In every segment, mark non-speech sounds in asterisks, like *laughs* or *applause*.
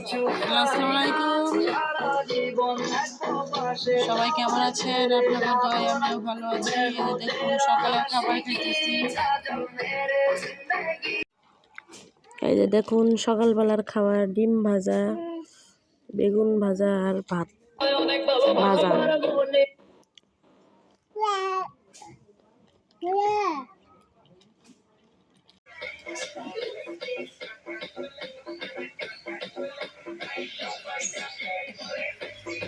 আসসালামু আলাইকুম সবাই কেমন আছেন? আপনাদের দয় আমিও ভালো আছি। দেখুন সকালে খাবার খেতেছি। এই যে দেখুন সকালবেলার খাবার ডিম ভাজা বেগুন ভাজা আর ভাত। ভাজা।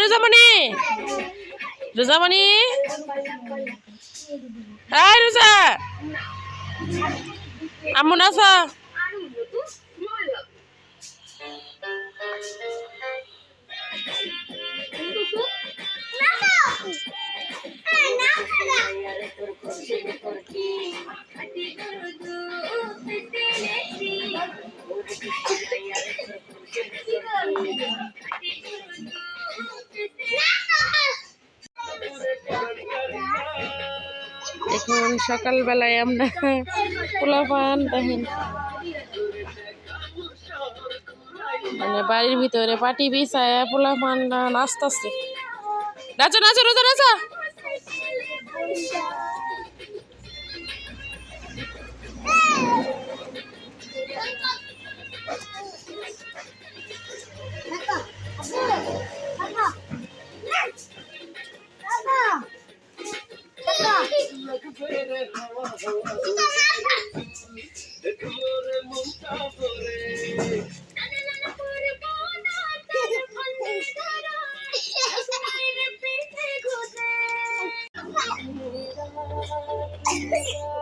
রোজামণি! রোজামণি! এই রোজা! আমন আছা এখন সকালবেলায় আমরা পোলা পান, দেখেন। মানে বাড়ির ভিতরে পাটি বিছায় পোলা পান, নাচতেছে। নাচো নাচো, রোজা, নাচো। Yeah. *laughs*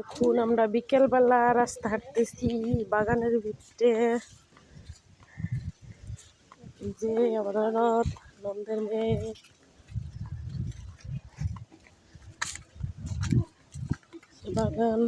এখন আমরা বিকেলবেলা রাস্তা হাঁটতেছি বাগানের ভিতরে। যে আমার নন্দের মেয়ে। বাগান।